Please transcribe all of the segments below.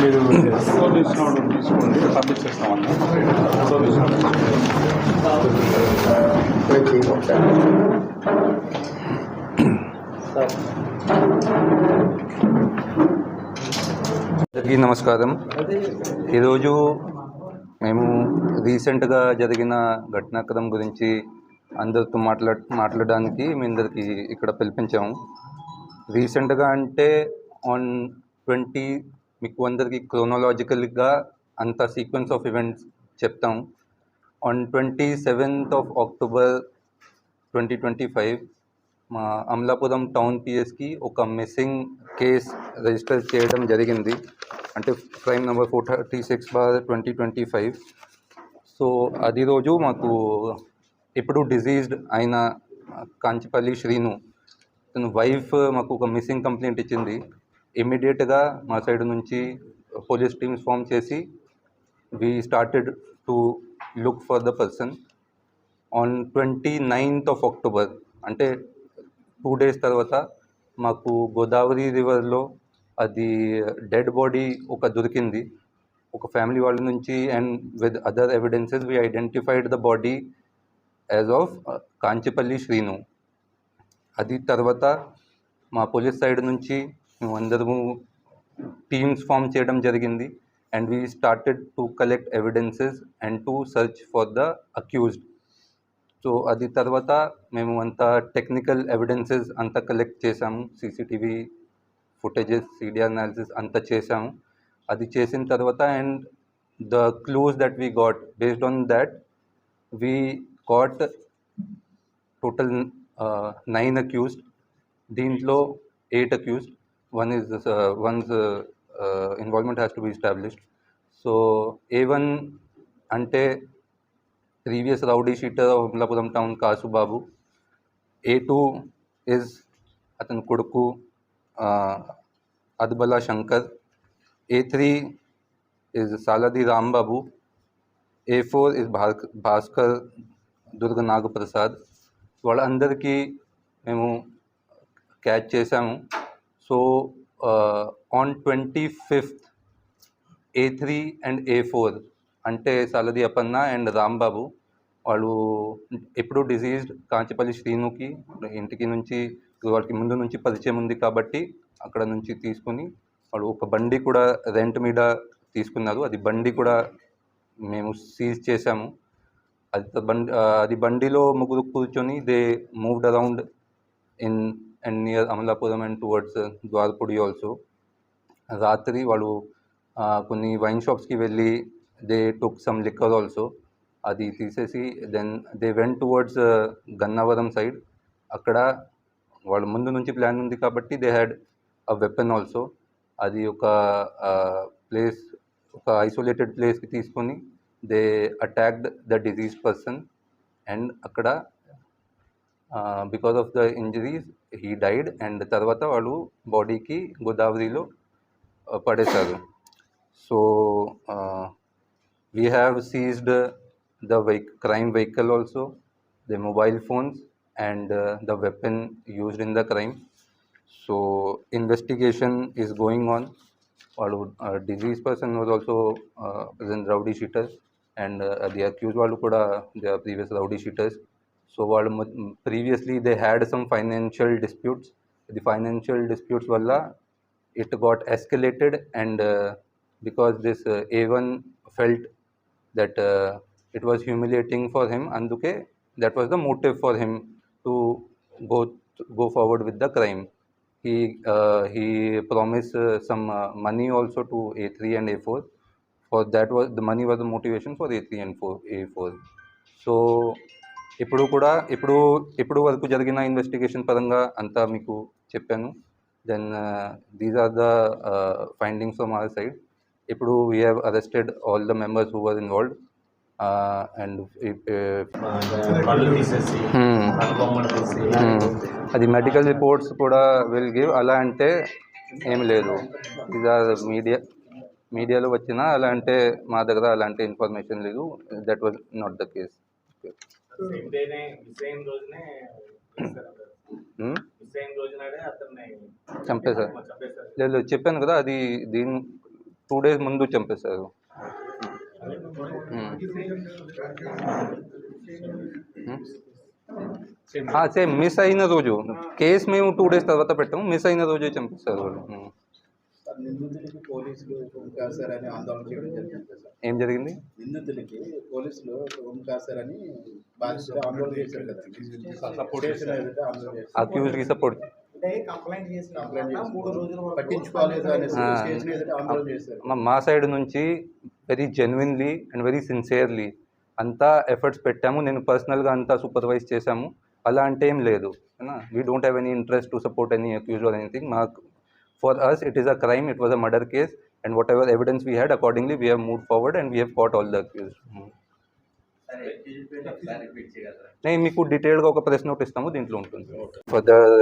మీరు తీసుకోండి సబ్మిట్ చేస్తామన్నా అందరికీ నమస్కారం. ఈరోజు మేము రీసెంట్గా జరిగిన ఘటనాక్రమం గురించి అందరితో మాట్లా మాట్లాడడానికి మీ అందరికీ ఇక్కడ పిలిపించాము. రీసెంట్గా అంటే ఆన్ ట్వంటీ మీకు అందరికీ క్రోనలాజికల్గా అంత సీక్వెన్స్ ఆఫ్ ఈవెంట్స్ చెప్తాం on twenty seventh of October twenty twenty five మా అమలాపురం టౌన్ పిఎస్కి ఒక మిస్సింగ్ కేస్ రిజిస్టర్ చేయడం జరిగింది. అంటే crime number four thirty six bar twenty twenty five. So అది రోజు మాకు ఇప్పుడు డిజీజ్డ్ అయిన కాంచిపల్లి శ్రీను. తన వైఫ్ మాకు ఒక మిస్సింగ్ కంప్లైంట్ ఇచ్చింది. ఇమ్మీడియట్గా మా సైడ్ నుంచి పోలీస్ టీమ్స్ ఫామ్ చేసి we started to look for the person. On twenty ninth of October అంటే టూ డేస్ తర్వాత మాకు గోదావరి రివర్లో అది డెడ్ బాడీ ఒక దొరికింది. ఒక ఫ్యామిలీ వాళ్ళ నుంచి and with other evidences we identified the body as of Kanchipalli Srinu. అది తర్వాత మా పోలీస్ సైడ్ నుంచి మేము అందరము టీమ్స్ ఫామ్ చేయడం జరిగింది. And we started to collect evidences and to search for the accused. So అది తర్వాత మేము అంతా టెక్నికల్ ఎవిడెన్సెస్ అంతా కలెక్ట్ చేసాము. సీసీటీవీ ఫుటేజెస్ సీడీ అనాలిసిస్ అంతా చేసాము. అది చేసిన తర్వాత and the clues that we got based on that we got total nine accused దీంట్లో eight accused one is one's involvement has to be established so A one అంటే previous rowdy sheeter of Amalapuram town Kasubabu. A two is అతని కొడుకు Adabala Shankar. A three is Saladi Rambabu. A four is Bhaskar Durga Nagaprasad. వాళ్ళందరికీ మేము catch చేసాము so on twenty fifth A three and A four అంటే Saladi అపన్న and Rambabu వాళ్ళు ఎప్పుడు diseased Kanchipalli శ్రీనుకి ఇంటికి నుంచి వాళ్ళకి ముందు నుంచి పరిచయం ఉంది కాబట్టి అక్కడ నుంచి తీసుకుని వాళ్ళు ఒక బండి కూడా రెంట్ మీద తీసుకున్నారు. అది బండి కూడా మేము సీజ్ చేసాము అది బండి అది బండిలో ముగ్గురు కూర్చొని they moved around in and near Amalapuram and towards Dwarapudi also. రాత్రి వాళ్ళు కొన్ని వైన్ షాప్స్కి వెళ్ళి they took some liquor also అది తీసేసి then they went towards Gannavaram side అక్కడ వాళ్ళ ముందు నుంచి ప్లాన్ ఉంది కాబట్టి they had a weapon also అది ఒక uh, ప్లేస్ ఒక ఐసోలేటెడ్ ప్లేస్కి తీసుకొని they attacked the deceased person and అక్కడ because of the injuries he died and తర్వాత వాళ్ళు బాడీకి గోదావరిలో uh, పడేశారు. So we have seized the vehicle crime vehicle also the mobile phones and the weapon used in the crime so investigation is going on వాళ్ళు deceased person was also present rowdy sheeters and the accused వాళ్ళు కూడా they are previous rowdy sheeters so వాళ్ళు previously they had some financial disputes the financial disputes వల్ల it got escalated and uh, because this uh, a1 felt that uh, it was humiliating for him anduke that was the motive for him to go go forward with the crime he uh, he promised uh, some uh, money also to a3 and a4 for that was the money was the motivation for a3 and 4 a4 so ఇప్పుడు కూడా ఇప్పుడు ఇప్పుడు వరకు జరిగిన investigation పరంగా అంతా మీకు చెప్పాను then these are the findings from our side ఇప్పుడు we have arrested all the members who were involved and అది మెడికల్ రిపోర్ట్స్ కూడా విల్ గివ్ అలా అంటే ఏమి లేదు. ఆర్ మీడియా మీడియాలో వచ్చినా అలా అంటే మా దగ్గర అలాంటి ఇన్ఫర్మేషన్ లేదు. That was not the case చంపేశారు. లేదు, చెప్పాను కదా అది దీని టూ డేస్ ముందు చంపేశారు. సేమ్ మిస్ అయిన రోజు. కేసు మేము టూ డేస్ తర్వాత పెట్టాము. మిస్ అయిన రోజే చంపేశారు వాళ్ళు. ఏం జరిగింది? నిందితులకి పోలీసులు ఆందోళన చేశారు కదా. సపోర్ట్ అక్యూజ్కి సపోర్ట్ మా సైడ్ నుంచి very genuinely and very sincerely అంతా ఎఫర్ట్స్ పెట్టాము. నేను పర్సనల్గా అంతా సూపర్వైజ్ చేశాము. అలా అంటే ఏం లేదు. We don't have any interest to support any accuse or anything మాకు for us it is a crime it was a murder case and whatever evidence we had accordingly we have move forward and we have caught all the accuse నేను మీకు డీటెయిల్గా ఒక press note ఇస్తాము దీంట్లో ఉంటుంది. Further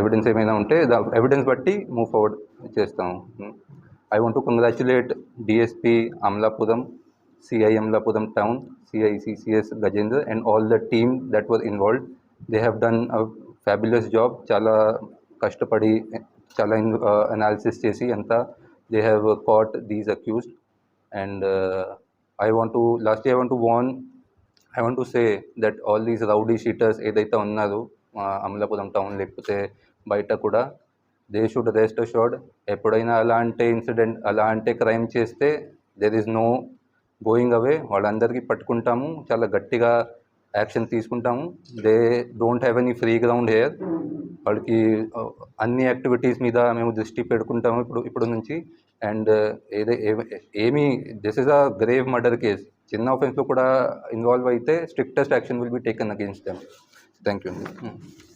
evidence ఏమైనా ఉంటే the evidence బట్టి మూవ్ ఫార్వర్డ్ చేస్తాము. I want to congratulate DSP Amalapuram CI Amalapuram town CI CCS Gajendra Gajender and all the team that was involved they have done a fabulous job చాలా కష్టపడి చాలా analysis చేసి అంతా they have caught these accused and I want to last I want to warn I want to say that all these rowdy sheeters ఏదైతే ఉన్నారో Amalapuram town లేకపోతే బయట కూడా దే షుడ్ రెస్ట్ అష్యూర్డ్ ఎప్పుడైనా అలాంటి ఇన్సిడెంట్ అలాంటి క్రైమ్ చేస్తే there is no going away వాళ్ళందరికీ పట్టుకుంటాము చాలా గట్టిగా యాక్షన్ తీసుకుంటాము. They don't have any free ground here వాళ్ళకి అన్ని యాక్టివిటీస్ మీద మేము దృష్టి పెట్టుకుంటాము ఇప్పుడు ఇప్పుడు నుంచి. అండ్ ఏదే ఏ- ఏమీ this is a grave murder case చిన్న ఆఫెన్స్లో కూడా ఇన్వాల్వ్ అయితే strictest action will be taken against them thank you అండి